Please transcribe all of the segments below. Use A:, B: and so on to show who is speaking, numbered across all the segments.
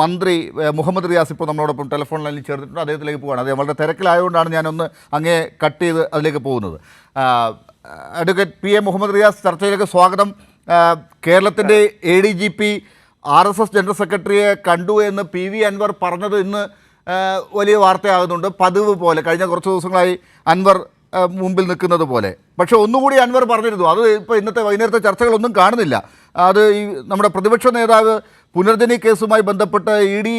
A: മന്ത്രി മുഹമ്മദ് റിയാസ് ഇപ്പോൾ നമ്മളോടൊപ്പം ടെലിഫോൺ ലൈനിൽ ചേർത്തിട്ടുണ്ട് അദ്ദേഹത്തിലേക്ക് പോവുകയാണ് അദ്ദേഹം വളരെ തിരക്കിലായതുകൊണ്ടാണ് ഞാനൊന്ന് അങ്ങേ കട്ട് ചെയ്ത് അതിലേക്ക് പോകുന്നത്. Advocate P A Muhammad Riyas ചർച്ചയിലേക്ക് സ്വാഗതം. കേരളത്തിന്റെ A D G P R S S general സെക്രട്ടറിയെ കണ്ടു എന്ന് പി വി അൻവർ പറഞ്ഞത് ഇന്ന് വലിയ വാർത്തയാകുന്നുണ്ട്. പതിവ് പോലെ കഴിഞ്ഞ കുറച്ച് ദിവസങ്ങളായി അൻവർ മുമ്പിൽ നിൽക്കുന്നത് പോലെ. പക്ഷേ ഒന്നുകൂടി അൻവർ പറഞ്ഞിരുന്നു. അത് ഇപ്പോൾ ഇന്നത്തെ വൈകുന്നേരത്തെ ചർച്ചകളൊന്നും കാണുന്നില്ല. അത് ഈ നമ്മുടെ പ്രതിപക്ഷ നേതാവ് പുനർജനി കേസുമായി ബന്ധപ്പെട്ട് ഇ ഡി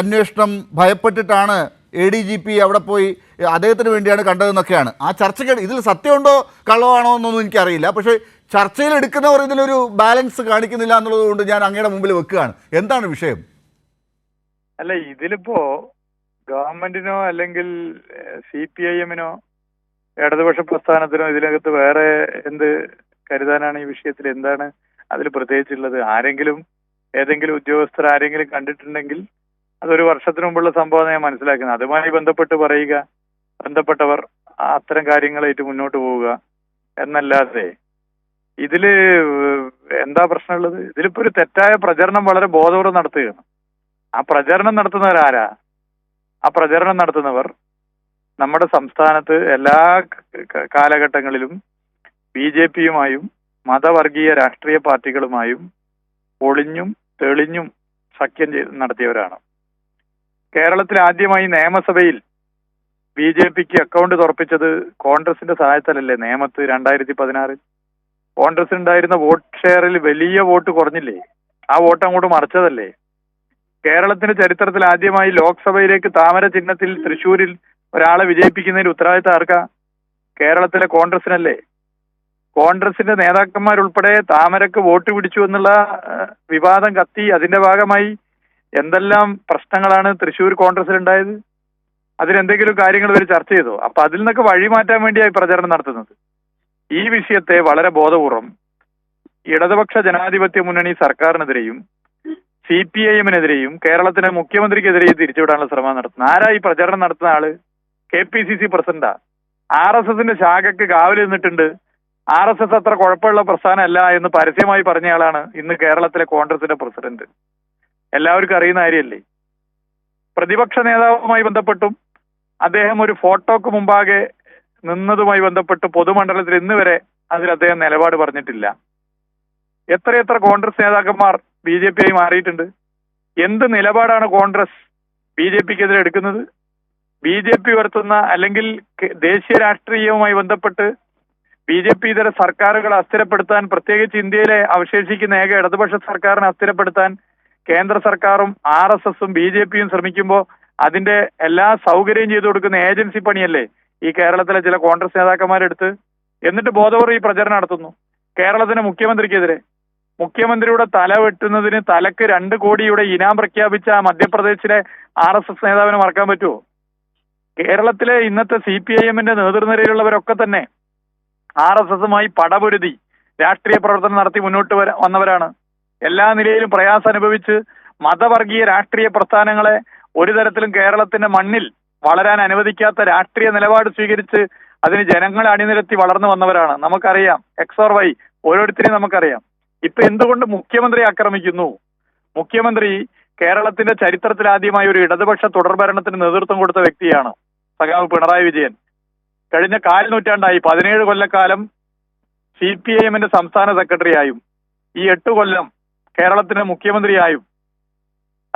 A: അന്വേഷണം ഭയപ്പെട്ടിട്ടാണ് എ ഡി ജി പി അവിടെ പോയി അദ്ദേഹത്തിന് വേണ്ടിയാണ് കണ്ടതെന്നൊക്കെയാണ്. ആ ചർച്ചയ്ക്ക് ഇതിൽ സത്യമുണ്ടോ കള്ളമാണോ എന്നൊന്നും എനിക്കറിയില്ല. പക്ഷേ ചർച്ചയിൽ എടുക്കുന്നവർ ഇതിലൊരു ബാലൻസ് കാണിക്കുന്നില്ല എന്നുള്ളത് കൊണ്ട് ഞാൻ അങ്ങയുടെ മുമ്പിൽ വെക്കുകയാണ്. എന്താണ് വിഷയം?
B: അല്ല ഇതിലിപ്പോ ഗവൺമെന്റിനോ അല്ലെങ്കിൽ സി പി ഐ എമ്മിനോ ഇടതുപക്ഷ പ്രസ്ഥാനത്തിനോ ഇതിനകത്ത് വേറെ എന്ത് കരുതാനാണ് ഈ വിഷയത്തിൽ? എന്താണ് അതിൽ പ്രത്യേകിച്ചുള്ളത്? ആരെങ്കിലും ഏതെങ്കിലും ഉദ്യോഗസ്ഥർ ആരെങ്കിലും കണ്ടിട്ടുണ്ടെങ്കിൽ അതൊരു വർഷത്തിന് മുമ്പുള്ള സംഭവം ഞാൻ മനസ്സിലാക്കുന്നത്. അതുമായി ബന്ധപ്പെട്ട് പറയുക ബന്ധപ്പെട്ടവർ അത്തരം കാര്യങ്ങളായിട്ട് മുന്നോട്ട് പോവുക എന്നല്ലാതെ ഇതിൽ എന്താ പ്രശ്നമുള്ളത്? ഇതിലിപ്പോ ഒരു തെറ്റായ പ്രചരണം വളരെ ബോധപൂർവം നടത്തുകയാണ്. ആ പ്രചരണം നടത്തുന്നവരാരാ? ആ പ്രചരണം നടത്തുന്നവർ നമ്മുടെ സംസ്ഥാനത്ത് എല്ലാ കാലഘട്ടങ്ങളിലും ബി ജെ പിയുമായും മതവർഗീയ രാഷ്ട്രീയ പാർട്ടികളുമായും ഒളിഞ്ഞും തെളിഞ്ഞും സഖ്യം ചെയ്ത് നടത്തിയവരാണ്. കേരളത്തിൽ ആദ്യമായി നിയമസഭയിൽ ബി ജെ പിക്ക് അക്കൗണ്ട് തുറപ്പിച്ചത് കോൺഗ്രസിന്റെ സഹായത്താലല്ലേ? നേമത്ത് രണ്ടായിരത്തി പതിനാറിൽ കോൺഗ്രസ് ഉണ്ടായിരുന്ന വോട്ട് ഷെയറിൽ വലിയ വോട്ട് കുറഞ്ഞില്ലേ? ആ വോട്ട് അങ്ങോട്ട് മറിച്ചതല്ലേ? കേരളത്തിന്റെ ചരിത്രത്തിൽ ആദ്യമായി ലോക്സഭയിലേക്ക് താമര ചിഹ്നത്തിൽ തൃശൂരിൽ ഒരാളെ വിജയിപ്പിക്കുന്നതിന് ഉത്തരവാദിത്തം ആർക്കാ? കേരളത്തിലെ കോൺഗ്രസിനല്ലേ? കോൺഗ്രസിന്റെ നേതാക്കന്മാരുൾപ്പെടെ താമരക്ക് വോട്ട് പിടിച്ചു എന്നുള്ള വിവാദം കത്തി. അതിന്റെ ഭാഗമായി എന്തെല്ലാം പ്രശ്നങ്ങളാണ് തൃശൂർ കോൺഗ്രസിൽ ഉണ്ടായത് അതിലെന്തെങ്കിലും കാര്യങ്ങൾ ഇവർ ചർച്ച ചെയ്തോ. അപ്പൊ അതിൽ നിന്നൊക്കെ വഴിമാറ്റാൻ വേണ്ടിയായി പ്രചരണം നടത്തുന്നത്. ഈ വിഷയത്തെ വളരെ ബോധപൂർവം ഇടതുപക്ഷ ജനാധിപത്യ മുന്നണി സർക്കാരിനെതിരെയും സി പി ഐ എമ്മിനെതിരെയും കേരളത്തിലെ മുഖ്യമന്ത്രിക്കെതിരെയും തിരിച്ചുവിടാനുള്ള ശ്രമം നടത്തുന്നത്. ആരാ ഈ പ്രചരണം നടത്തുന്ന ആൾ? കെ പി സി സി പ്രസിഡന്റാ. ആർ എസ് എസിന്റെ ശാഖക്ക് കാവൽ നിന്നിട്ടുണ്ട് ആർ എസ് എസ് അത്ര കുഴപ്പമുള്ള പ്രസ്ഥാനമല്ല എന്ന് പരസ്യമായി പറഞ്ഞയാളാണ് ഇന്ന് കേരളത്തിലെ കോൺഗ്രസിന്റെ പ്രസിഡന്റ്. എല്ലാവർക്കും അറിയുന്ന കാര്യമല്ലേ? പ്രതിപക്ഷ നേതാവുമായി ബന്ധപ്പെട്ടും അദ്ദേഹം ഒരു ഫോട്ടോക്ക് മുമ്പാകെ നിന്നതുമായി ബന്ധപ്പെട്ട് പൊതുമണ്ഡലത്തിൽ ഇന്ന് വരെ അതിൽ അദ്ദേഹം നിലപാട് പറഞ്ഞിട്ടില്ല. എത്രയെത്ര കോൺഗ്രസ് നേതാക്കന്മാർ ബി ജെ പി ആയി മാറിയിട്ടുണ്ട്? എന്ത് നിലപാടാണ് കോൺഗ്രസ് ബി ജെ പിക്കെതിരെ എടുക്കുന്നത്? ബി ജെ പി ഉയർത്തുന്ന അല്ലെങ്കിൽ ദേശീയ രാഷ്ട്രീയവുമായി ബന്ധപ്പെട്ട് ബി ജെ പി ഇതര സർക്കാരുകൾ അസ്ഥിരപ്പെടുത്താൻ പ്രത്യേകിച്ച് ഇന്ത്യയിലെ അവശേഷിക്കുന്ന ഏക ഇടതുപക്ഷ സർക്കാരിനെ അസ്ഥിരപ്പെടുത്താൻ കേന്ദ്ര സർക്കാരും ആർ എസ് എസും ബി ജെ പിയും ശ്രമിക്കുമ്പോൾ അതിന്റെ എല്ലാ സൗകര്യം ചെയ്തു കൊടുക്കുന്ന ഏജൻസി പണിയല്ലേ ഈ കേരളത്തിലെ ചില കോൺഗ്രസ് നേതാക്കന്മാരെടുത്ത്? എന്നിട്ട് ബോധപൂർവം ഈ പ്രചരണം നടത്തുന്നു. കേരളത്തിന്റെ മുഖ്യമന്ത്രിക്കെതിരെ. മുഖ്യമന്ത്രിയുടെ തല വെട്ടുന്നതിന് തലക്ക് രണ്ട് കോടിയുടെ ഇനാം പ്രഖ്യാപിച്ച മധ്യപ്രദേശിലെ ആർ എസ് എസ് നേതാവിനെ മറക്കാൻ പറ്റുമോ കേരളത്തിലെ ഇന്നത്തെ സി പി ഐ എമ്മിന്റെ നേതൃനിരയിലുള്ളവരൊക്കെ തന്നെ ആർ എസ് എസുമായി പടപൊരുതി രാഷ്ട്രീയ പ്രവർത്തനം നടത്തി മുന്നോട്ട് വന്നവരാണ്. എല്ലാ നിലയിലും പ്രയാസം അനുഭവിച്ച് മതവർഗീയ രാഷ്ട്രീയ പ്രസ്ഥാനങ്ങളെ ഒരു തരത്തിലും കേരളത്തിന്റെ മണ്ണിൽ വളരാൻ അനുവദിക്കാത്ത രാഷ്ട്രീയ നിലപാട് സ്വീകരിച്ച് അതിന് ജനങ്ങളെ അണിനിരത്തി വളർന്നു വന്നവരാണ്. നമുക്കറിയാം. എക്സ് ഓർ വൈ ഓരോരുത്തരെയും നമുക്കറിയാം. ഇപ്പൊ എന്തുകൊണ്ട് മുഖ്യമന്ത്രി ആക്രമിക്കുന്നു? മുഖ്യമന്ത്രി കേരളത്തിന്റെ ചരിത്രത്തിൽ ആദ്യമായി ഒരു ഇടതുപക്ഷ തുടർഭരണത്തിന് നേതൃത്വം കൊടുത്ത വ്യക്തിയാണ്. സഖാവ് പിണറായി വിജയൻ. കഴിഞ്ഞ കാൽ നൂറ്റാണ്ടായി പതിനേഴ് കൊല്ലക്കാലം സി പി ഐ എമ്മിന്റെ സംസ്ഥാന സെക്രട്ടറിയായും ഈ എട്ട് കൊല്ലം കേരളത്തിന്റെ മുഖ്യമന്ത്രിയായും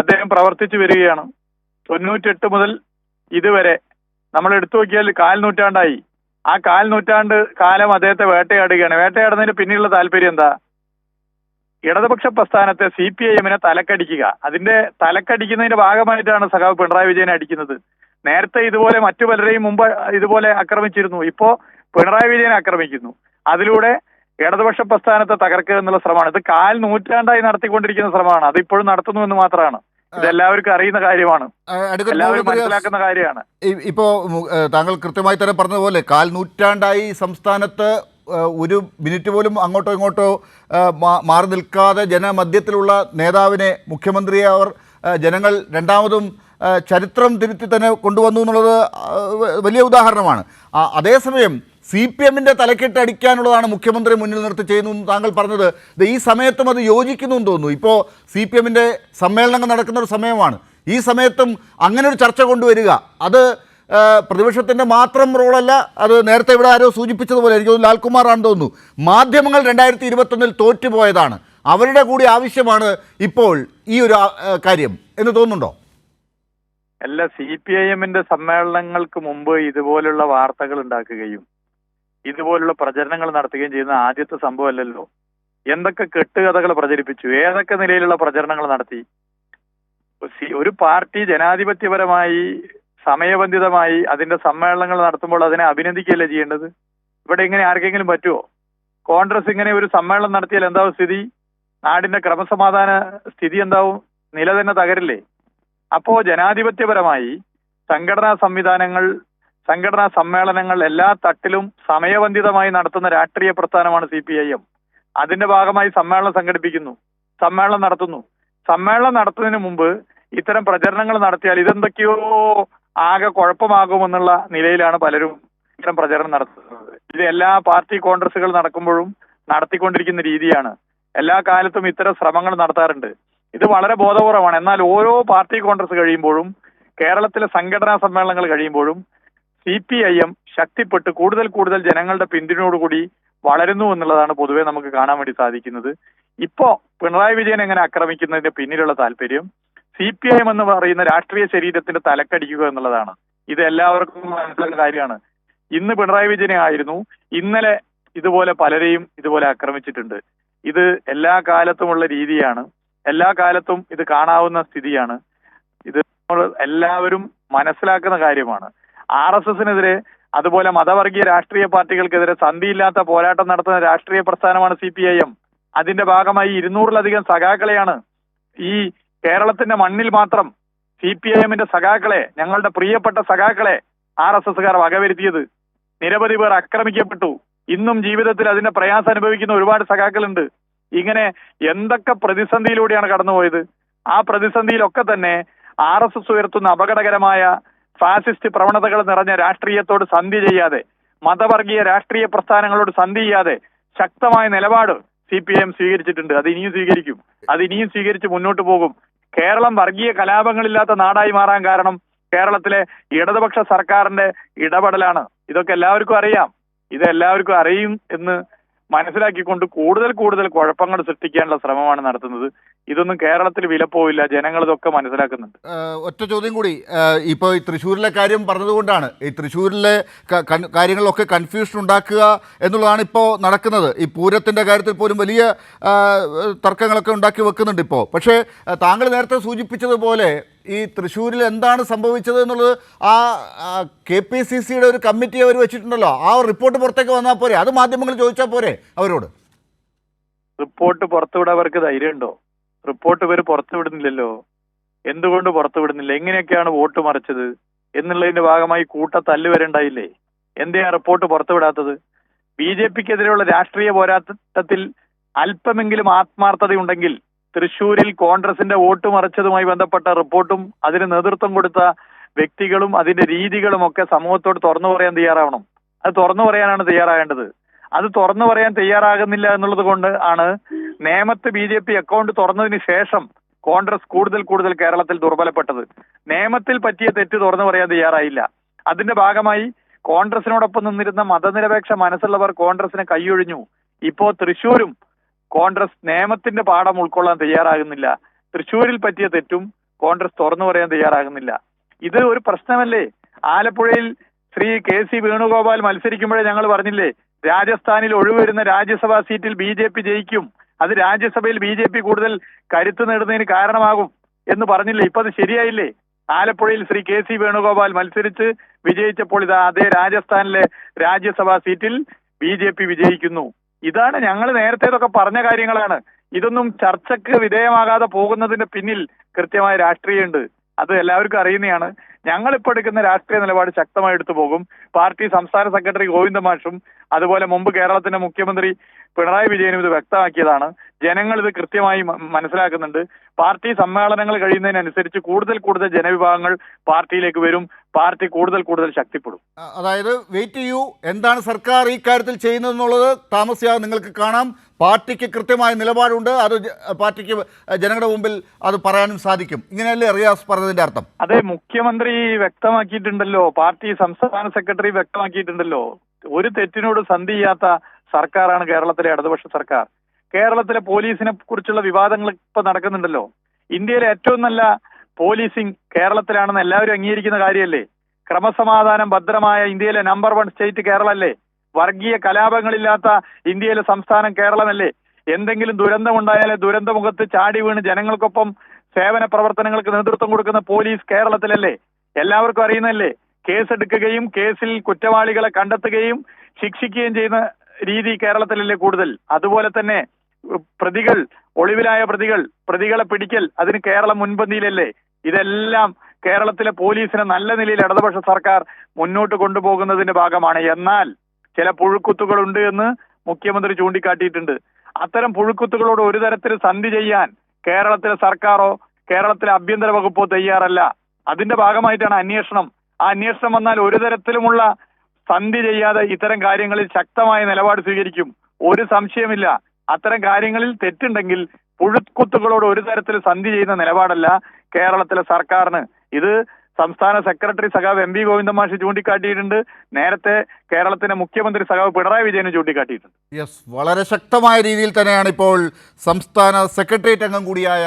B: അദ്ദേഹം പ്രവർത്തിച്ചു വരികയാണ്. തൊണ്ണൂറ്റെട്ട് മുതൽ ഇതുവരെ നമ്മൾ എടുത്തു നോക്കിയാൽ കാൽ നൂറ്റാണ്ടായി ആ കാൽ നൂറ്റാണ്ട് കാലം അദ്ദേഹത്തെ വേട്ടയാടുകയാണ്. വേട്ടയാടുന്നതിന് പിന്നിലുള്ള താല്പര്യം എന്താ? ഇടതുപക്ഷ പ്രസ്ഥാനത്തെ സി പി ഐ എമ്മിനെ തലക്കടിക്കുക. അതിന്റെ തലക്കടിക്കുന്നതിന്റെ ഭാഗമായിട്ടാണ് സഖാവ് പിണറായി വിജയനെ അടിക്കുന്നത്. നേരത്തെ ഇതുപോലെ മറ്റു പലരെയും മുമ്പ് ഇതുപോലെ ആക്രമിച്ചിരുന്നു. ഇപ്പോ പിണറായി വിജയനെ ആക്രമിക്കുന്നു. അതിലൂടെ ഇടതുപക്ഷ പ്രസ്ഥാനത്തെ തകർക്കുക എന്നുള്ള ശ്രമമാണ്. ഇത് കാൽ നൂറ്റാണ്ടായി നടത്തിക്കൊണ്ടിരിക്കുന്ന ശ്രമമാണ്. അത് ഇപ്പോഴും നടത്തുന്നു എന്ന് മാത്രമാണ്. ഇതെല്ലാവർക്കും അറിയുന്ന കാര്യമാണ്. എല്ലാവരും മനസ്സിലാക്കുന്ന കാര്യമാണ്.
A: ഇപ്പോ താങ്കൾ കൃത്യമായി തന്നെ പറഞ്ഞതുപോലെ കാൽ നൂറ്റാണ്ടായി സംസ്ഥാനത്ത് ഒരു മിനിറ്റ് പോലും അങ്ങോട്ടോ ഇങ്ങോട്ടോ മാറി നിൽക്കാതെ ജനമധ്യത്തിലുള്ള നേതാവിനെ മുഖ്യമന്ത്രിയെ അവർ ജനങ്ങൾ രണ്ടാമതും ചരിത്രം തിരുത്തി തന്നെ കൊണ്ടുവന്നു എന്നുള്ളത് വലിയ ഉദാഹരണമാണ്. അതേസമയം സി പി എമ്മിന്റെ തലക്കെട്ട് അടിക്കാനുള്ളതാണ് മുഖ്യമന്ത്രി മുന്നിൽ നിർത്തി ചെയ്യുന്നു താങ്കൾ പറഞ്ഞത്. ഈ സമയത്തും അത് യോജിക്കുന്നു എന്ന് തോന്നുന്നു. ഇപ്പോൾ സി പി എമ്മിന്റെ സമ്മേളനങ്ങൾ നടക്കുന്ന ഒരു സമയമാണ്. ഈ സമയത്തും അങ്ങനെ ഒരു ചർച്ച കൊണ്ടുവരിക അത് പ്രതിപക്ഷത്തിന്റെ മാത്രം റോളല്ല അത് നേരത്തെ ഇവിടെ ആരോ സൂചിപ്പിച്ചതുപോലെ എനിക്ക് തോന്നുന്നു ലാൽകുമാറാണെന്ന് തോന്നുന്നു. മാധ്യമങ്ങൾ രണ്ടായിരത്തി ഇരുപത്തൊന്നിൽ തോറ്റുപോയതാണ്. അവരുടെ കൂടി ആവശ്യമാണ് ഇപ്പോൾ ഈ ഒരു കാര്യം എന്ന് തോന്നുന്നുണ്ടോ?
B: അല്ല സി പി ഐ എമ്മിന്റെ സമ്മേളനങ്ങൾക്ക് മുമ്പ് ഇതുപോലുള്ള വാർത്തകൾ ഉണ്ടാക്കുകയും ഇതുപോലുള്ള പ്രചരണങ്ങൾ നടത്തുകയും ചെയ്യുന്ന ആദ്യത്തെ സംഭവം അല്ലല്ലോ എന്തൊക്കെ കെട്ടുകഥകൾ പ്രചരിപ്പിച്ചു? ഏതൊക്കെ നിലയിലുള്ള പ്രചരണങ്ങൾ നടത്തി? ഒരു പാർട്ടി ജനാധിപത്യപരമായി സമയബന്ധിതമായി അതിന്റെ സമ്മേളനങ്ങൾ നടത്തുമ്പോൾ അതിനെ അഭിനന്ദിക്കുകയല്ലേ ചെയ്യേണ്ടത്? ഇവിടെ ഇങ്ങനെ ആർക്കെങ്കിലും പറ്റുമോ കോൺഗ്രസ് ഇങ്ങനെ ഒരു സമ്മേളനം നടത്തിയാൽ എന്താവും സ്ഥിതി? നാടിന്റെ ക്രമസമാധാന സ്ഥിതി എന്താവും? നില തന്നെ തകരില്ലേ? അപ്പോ ജനാധിപത്യപരമായി സംഘടനാ സംവിധാനങ്ങൾ സംഘടനാ സമ്മേളനങ്ങൾ എല്ലാ തട്ടിലും സമയബന്ധിതമായി നടത്തുന്ന രാഷ്ട്രീയ പ്രസ്ഥാനമാണ് സി പി ഐ എം. അതിന്റെ ഭാഗമായി സമ്മേളനം സംഘടിപ്പിക്കുന്നു സമ്മേളനം നടത്തുന്നു. സമ്മേളനം നടത്തുന്നതിന് മുമ്പ് ഇത്തരം പ്രചരണങ്ങൾ നടത്തിയാൽ ഇതെന്തൊക്കെയോ ആകെ കുഴപ്പമാകുമെന്നുള്ള നിലയിലാണ് പലരും ഇത്തരം പ്രചരണം നടത്തുന്നത്. ഇത് എല്ലാ പാർട്ടി കോൺഗ്രസുകൾ നടക്കുമ്പോഴും നടത്തിക്കൊണ്ടിരിക്കുന്ന രീതിയാണ്. എല്ലാ കാലത്തും ഇത്തരം ശ്രമങ്ങൾ നടത്താറുണ്ട്. ഇത് വളരെ ബോധപൂർവമാണ്. എന്നാൽ ഓരോ പാർട്ടി കോൺഗ്രസ് കഴിയുമ്പോഴും കേരളത്തിലെ സംഘടനാ സമ്മേളനങ്ങൾ കഴിയുമ്പോഴും സി പി ഐ എം ശക്തിപ്പെട്ട് കൂടുതൽ കൂടുതൽ ജനങ്ങളുടെ പിന്തുണയോടുകൂടി വളരുന്നു എന്നുള്ളതാണ് പൊതുവെ നമുക്ക് കാണാൻ വേണ്ടി സാധിക്കുന്നത്. ഇപ്പോ പിണറായി വിജയൻ എങ്ങനെ ആക്രമിക്കുന്നതിന്റെ പിന്നിലുള്ള താല്പര്യം? സി പി ഐ എം എന്ന് പറയുന്ന രാഷ്ട്രീയ ശരീരത്തിന്റെ തലക്കടിക്കുക എന്നുള്ളതാണ്. ഇത് എല്ലാവർക്കും മനസ്സിലാക്കുന്ന കാര്യമാണ്. ഇന്ന് പിണറായി വിജയനെ ആയിരുന്നു. ഇന്നലെ ഇതുപോലെ പലരെയും ഇതുപോലെ ആക്രമിച്ചിട്ടുണ്ട്. ഇത് എല്ലാ കാലത്തുമുള്ള രീതിയാണ്. എല്ലാ കാലത്തും ഇത് കാണാവുന്ന സ്ഥിതിയാണ്. ഇത് നമ്മൾ എല്ലാവരും മനസ്സിലാക്കുന്ന കാര്യമാണ്. ആർ എസ് എസിനെതിരെ അതുപോലെ മതവർഗീയ രാഷ്ട്രീയ പാർട്ടികൾക്കെതിരെ സന്ധിയില്ലാത്ത പോരാട്ടം നടത്തുന്ന രാഷ്ട്രീയ പ്രസ്ഥാനമാണ് സി പി ഐ എം. അതിന്റെ ഭാഗമായി ഇരുന്നൂറിലധികം സഖാക്കളെയാണ് ഈ കേരളത്തിന്റെ മണ്ണിൽ മാത്രം സി പി ഐ എമ്മിന്റെ സഖാക്കളെ ഞങ്ങളുടെ പ്രിയപ്പെട്ട സഖാക്കളെ ആർ എസ് എസുകാർ വകവരുത്തിയത്. നിരവധി പേർ ആക്രമിക്കപ്പെട്ടു. ഇന്നും ജീവിതത്തിൽ അതിന്റെ പ്രയാസം അനുഭവിക്കുന്ന ഒരുപാട് സഖാക്കളുണ്ട്. ഇങ്ങനെ എന്തൊക്കെ പ്രതിസന്ധിയിലൂടെയാണ് കടന്നുപോയത്? ആ പ്രതിസന്ധിയിലൊക്കെ തന്നെ ആർ എസ് എസ് ഉയർത്തുന്ന അപകടകരമായ ഫാസിസ്റ്റ് പ്രവണതകൾ നിറഞ്ഞ രാഷ്ട്രീയത്തോട് സന്ധി ചെയ്യാതെ മതവർഗീയ രാഷ്ട്രീയ പ്രസ്ഥാനങ്ങളോട് സന്ധി ചെയ്യാതെ ശക്തമായ നിലപാട് സി പി എം സ്വീകരിച്ചിട്ടുണ്ട്. അത് ഇനിയും സ്വീകരിക്കും. അത് ഇനിയും സ്വീകരിച്ച് മുന്നോട്ട് പോകും. കേരളം വർഗീയ കലാപങ്ങളില്ലാത്ത നാടായി മാറാൻ കാരണം കേരളത്തിലെ ഇടതുപക്ഷ സർക്കാരിന്റെ ഇടപെടലാണ്. ഇതൊക്കെ എല്ലാവർക്കും അറിയാം. ഇത് എല്ലാവർക്കും അറിയും എന്ന് മനസ്സിലാക്കിക്കൊണ്ട് കൂടുതൽ കൂടുതൽ കുഴപ്പങ്ങൾ സൃഷ്ടിക്കാനുള്ള ശ്രമമാണ് നടത്തുന്നത്. ഇതൊന്നും കേരളത്തിൽ വിലപ്പോവില്ല ജനങ്ങൾ ഇതൊക്കെ മനസ്സിലാക്കുന്നുണ്ട്.
A: ഒറ്റ ചോദ്യം കൂടി. ഇപ്പോൾ ഈ തൃശ്ശൂരിലെ കാര്യം പറഞ്ഞതുകൊണ്ടാണ് ഈ തൃശ്ശൂരിലെ കാര്യങ്ങളൊക്കെ കൺഫ്യൂഷൻ ഉണ്ടാക്കുക എന്നുള്ളതാണ് ഇപ്പോൾ നടക്കുന്നത്. ഈ പൂരത്തിന്റെ കാര്യത്തിൽ പോലും വലിയ തർക്കങ്ങളൊക്കെ ഉണ്ടാക്കി വെക്കുന്നുണ്ട് ഇപ്പോൾ പക്ഷേ താങ്കൾ നേരത്തെ സൂചിപ്പിച്ചതുപോലെ ഈ തൃശ്ശൂരിൽ എന്താണ് സംഭവിച്ചത് എന്നുള്ളത് ആ കെ പി സി സിയുടെ ഒരു കമ്മിറ്റി അവർ വെച്ചിട്ടുണ്ടല്ലോ. ആ റിപ്പോർട്ട് പുറത്തേക്ക് വന്നാൽ പോരെ. അത് മാധ്യമങ്ങൾ ചോദിച്ചാൽ പോരെ അവരോട്.
B: റിപ്പോർട്ട് പുറത്തുവിടാൻ അവർക്ക് ധൈര്യമുണ്ടോ? റിപ്പോർട്ട് ഇവർ പുറത്തുവിടുന്നില്ലല്ലോ. എന്തുകൊണ്ട് പുറത്തുവിടുന്നില്ല? എങ്ങനെയൊക്കെയാണ് വോട്ട് മറിച്ചത്? എന്നുള്ളതിന്റെ ഭാഗമായി കൂട്ട തല്ല് വരെ ഉണ്ടായില്ലേ? റിപ്പോർട്ട് പുറത്തുവിടാത്തത്? ബി ജെ പിക്കെതിരെയുള്ള രാഷ്ട്രീയ പോരാട്ടത്തിൽ അല്പമെങ്കിലും ആത്മാർത്ഥതയുണ്ടെങ്കിൽ തൃശൂരിൽ കോൺഗ്രസിന്റെ വോട്ട് മറിച്ചതുമായി ബന്ധപ്പെട്ട റിപ്പോർട്ടും അതിന് നേതൃത്വം കൊടുത്ത വ്യക്തികളും അതിന്റെ രീതികളും ഒക്കെ സമൂഹത്തോട് തുറന്നു പറയാൻ തയ്യാറാവണം. അത് തുറന്നു പറയാനാണ് തയ്യാറാകേണ്ടത്. അത് തുറന്നു പറയാൻ തയ്യാറാകുന്നില്ല എന്നുള്ളത് കൊണ്ട് ആണ് നേമത്ത് ബി ജെ പി അക്കൗണ്ട് തുറന്നതിന് ശേഷം കോൺഗ്രസ് കൂടുതൽ കൂടുതൽ കേരളത്തിൽ ദുർബലപ്പെട്ടത്. നേമത്തിൽ പറ്റിയ തെറ്റ് തുറന്നു പറയാൻ തയ്യാറായില്ല. അതിന്റെ ഭാഗമായി കോൺഗ്രസിനോടൊപ്പം നിന്നിരുന്ന മതനിരപേക്ഷ മനസ്സുള്ളവർ കോൺഗ്രസിനെ കൈയൊഴിഞ്ഞു. ഇപ്പോ തൃശൂരും കോൺഗ്രസ് നിയമത്തിന്റെ പാഠം ഉൾക്കൊള്ളാൻ തയ്യാറാകുന്നില്ല. തൃശൂരിൽ പറ്റിയ തെറ്റും കോൺഗ്രസ് തുറന്നു പറയാൻ തയ്യാറാകുന്നില്ല. ഇത് ഒരു പ്രശ്നമല്ലേ? ആലപ്പുഴയിൽ ശ്രീ കെ സി വേണുഗോപാൽ മത്സരിക്കുമ്പോഴേ ഞങ്ങൾ പറഞ്ഞില്ലേ രാജസ്ഥാനിൽ ഒഴിവരുന്ന രാജ്യസഭാ സീറ്റിൽ ബി ജെ പി ജയിക്കും. അത് രാജ്യസഭയിൽ ബി ജെ പി കൂടുതൽ കരുത്ത് നേടുന്നതിന് കാരണമാകും എന്ന് പറഞ്ഞില്ലേ? ഇപ്പൊ അത് ശരിയായില്ലേ? ആലപ്പുഴയിൽ ശ്രീ കെ സി വേണുഗോപാൽ മത്സരിച്ച് വിജയിച്ചപ്പോൾ ഇതാ അതേ രാജസ്ഥാനിലെ രാജ്യസഭാ സീറ്റിൽ ബി ജെ പി വിജയിക്കുന്നു. ഇതാണ് ഞങ്ങൾ നേരത്തെ ഇതൊക്കെ പറഞ്ഞ കാര്യങ്ങളാണ്. ഇതൊന്നും ചർച്ചയ്ക്ക് വിധേയമാകാതെ പോകുന്നതിന്റെ പിന്നിൽ കൃത്യമായ രാഷ്ട്രീയമുണ്ട്. അത് എല്ലാവർക്കും അറിയുന്നതാണ്. ഞങ്ങൾ ഇപ്പോൾ എടുക്കുന്ന രാഷ്ട്രീയ നിലപാട് ശക്തമായി എടുത്തു പോകും. പാർട്ടി സംസ്ഥാന സെക്രട്ടറി ഗോവിന്ദ മാഷും അതുപോലെ മുമ്പ് കേരളത്തിന്റെ മുഖ്യമന്ത്രി പിണറായി വിജയനും ഇത് വ്യക്തമാക്കിയതാണ്. ജനങ്ങൾ ഇത് കൃത്യമായി മനസ്സിലാക്കുന്നുണ്ട്. പാർട്ടി സമ്മേളനങ്ങൾ കഴിയുന്നതിനനുസരിച്ച് കൂടുതൽ കൂടുതൽ ജനവിഭാഗങ്ങൾ പാർട്ടിയിലേക്ക് വരും. പാർട്ടി കൂടുതൽ കൂടുതൽ ശക്തിപ്പെടും.
A: അതായത് വെയിറ്റ് ചെയ്യൂ. എന്താണ് സർക്കാർ ഈ കാര്യത്തിൽ ചെയ്യുന്നത് എന്നുള്ളത് താമസിയാതെ നിങ്ങൾക്ക് കാണാം. പാർട്ടിക്ക് കൃത്യമായ നിലപാടുണ്ട്. അത് പാർട്ടിക്ക് ജനങ്ങളുടെ മുമ്പിൽ അത് പറയാനും സാധിക്കും. ഇങ്ങനെയല്ലേ റിയാസ് പറഞ്ഞതിന്റെ അർത്ഥം?
B: അതെ മുഖ്യമന്ത്രി വ്യക്തമാക്കിയിട്ടുണ്ടല്ലോ. പാർട്ടി സംസ്ഥാന സെക്രട്ടറി വ്യക്തമാക്കിയിട്ടുണ്ടല്ലോ. ഒരു തെറ്റിനോട് സന്ധി ചെയ്യാത്ത സർക്കാരാണ് കേരളത്തിലെ ഇടതുപക്ഷ സർക്കാർ. കേരളത്തിലെ പോലീസിനെ കുറിച്ചുള്ള വിവാദങ്ങൾ ഇപ്പൊ നടക്കുന്നുണ്ടല്ലോ. ഇന്ത്യയിലെ ഏറ്റവും നല്ല പോലീസിംഗ് കേരളത്തിലാണെന്ന് എല്ലാവരും അംഗീകരിക്കുന്ന കാര്യമല്ലേ? ക്രമസമാധാനം ഭദ്രമായ ഇന്ത്യയിലെ നമ്പർ വൺ സ്റ്റേറ്റ് കേരളല്ലേ? വർഗീയ കലാപങ്ങളില്ലാത്ത ഇന്ത്യയിലെ സംസ്ഥാനം കേരളമല്ലേ? എന്തെങ്കിലും ദുരന്തമുണ്ടായാലേ ദുരന്തമുഖത്ത് ചാടി വീണ് ജനങ്ങൾക്കൊപ്പം സേവന പ്രവർത്തനങ്ങൾക്ക് നേതൃത്വം കൊടുക്കുന്ന പോലീസ് കേരളത്തിലല്ലേ? എല്ലാവർക്കും അറിയുന്നല്ലേ കേസെടുക്കുകയും കേസിൽ കുറ്റവാളികളെ കണ്ടെത്തുകയും ശിക്ഷിക്കുകയും ചെയ്യുന്ന രീതി കേരളത്തിലല്ലേ കൂടുതൽ? അതുപോലെ തന്നെ പ്രതികൾ ഒളിവിലായ പ്രതികൾ പ്രതികളെ പിടിക്കൽ അതിന് കേരളം മുൻപന്തിയിലല്ലേ? ഇതെല്ലാം കേരളത്തിലെ പോലീസിനെ നല്ല നിലയിൽ ഇടതുപക്ഷ സർക്കാർ മുന്നോട്ട് കൊണ്ടുപോകുന്നതിന്റെ ഭാഗമാണ്. എന്നാൽ ചില പുഴുക്കുത്തുകളുണ്ട് എന്ന് മുഖ്യമന്ത്രി ചൂണ്ടിക്കാട്ടിയിട്ടുണ്ട്. അത്തരം പുഴുക്കുത്തുകളോട് ഒരു തരത്തിൽ സന്ധി ചെയ്യാൻ കേരളത്തിലെ സർക്കാരോ കേരളത്തിലെ ആഭ്യന്തര വകുപ്പോ തയ്യാറല്ല. അതിന്റെ ഭാഗമായിട്ടാണ് അന്വേഷണം. ആ അന്വേഷണം വന്നാൽ ഒരു തരത്തിലുമുള്ള സന്ധി ചെയ്യാതെ ഇത്തരം കാര്യങ്ങളിൽ ശക്തമായ നിലപാട് സ്വീകരിക്കും. ഒരു സംശയമില്ല. അത്തരം കാര്യങ്ങളിൽ തെറ്റുണ്ടെങ്കിൽ പുഴുക്കുത്തുകളോട് ഒരു തരത്തിൽ സന്ധി ചെയ്യുന്ന നിലപാടല്ല കേരളത്തിലെ സർക്കാരിന്. ഇത് സംസ്ഥാന സെക്രട്ടറി സഖാവ് എം പി ഗോവിന്ദമാഷി ചൂണ്ടിക്കാട്ടിയിട്ടുണ്ട്. നേരത്തെ കേരളത്തിന്റെ മുഖ്യമന്ത്രി സഖാവ് പിണറായി വിജയനും ചൂണ്ടിക്കാട്ടിയിട്ടുണ്ട്.
A: യെസ് വളരെ ശക്തമായ രീതിയിൽ തന്നെയാണ് ഇപ്പോൾ സംസ്ഥാന സെക്രട്ടേറിയറ്റ് അംഗം കൂടിയായ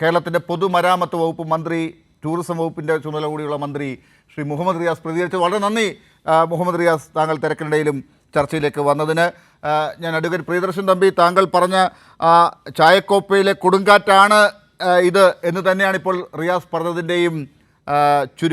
A: കേരളത്തിന്റെ പൊതുമരാമത്ത് വകുപ്പ് മന്ത്രി ടൂറിസം വകുപ്പിന്റെ ചുമതല കൂടിയുള്ള മന്ത്രി ശ്രീ മുഹമ്മദ് റിയാസ് പ്രതികരിച്ചു. വളരെ നന്ദി മുഹമ്മദ് റിയാസ് താങ്കൾ തിരക്കിനിടയിലും ചർച്ചയിലേക്ക് വന്നതിന് ഞാൻ അഡ്വക്കേറ്റ് പ്രിയദർശൻ തമ്പി താങ്കൾ പറഞ്ഞ ചായക്കോപ്പയിലെ കൊടുങ്കാറ്റാണ് ഇത് എന്ന് തന്നെയാണ് ഇപ്പോൾ റിയാസ് പറഞ്ഞതിന്റെയും ചുരുക്കം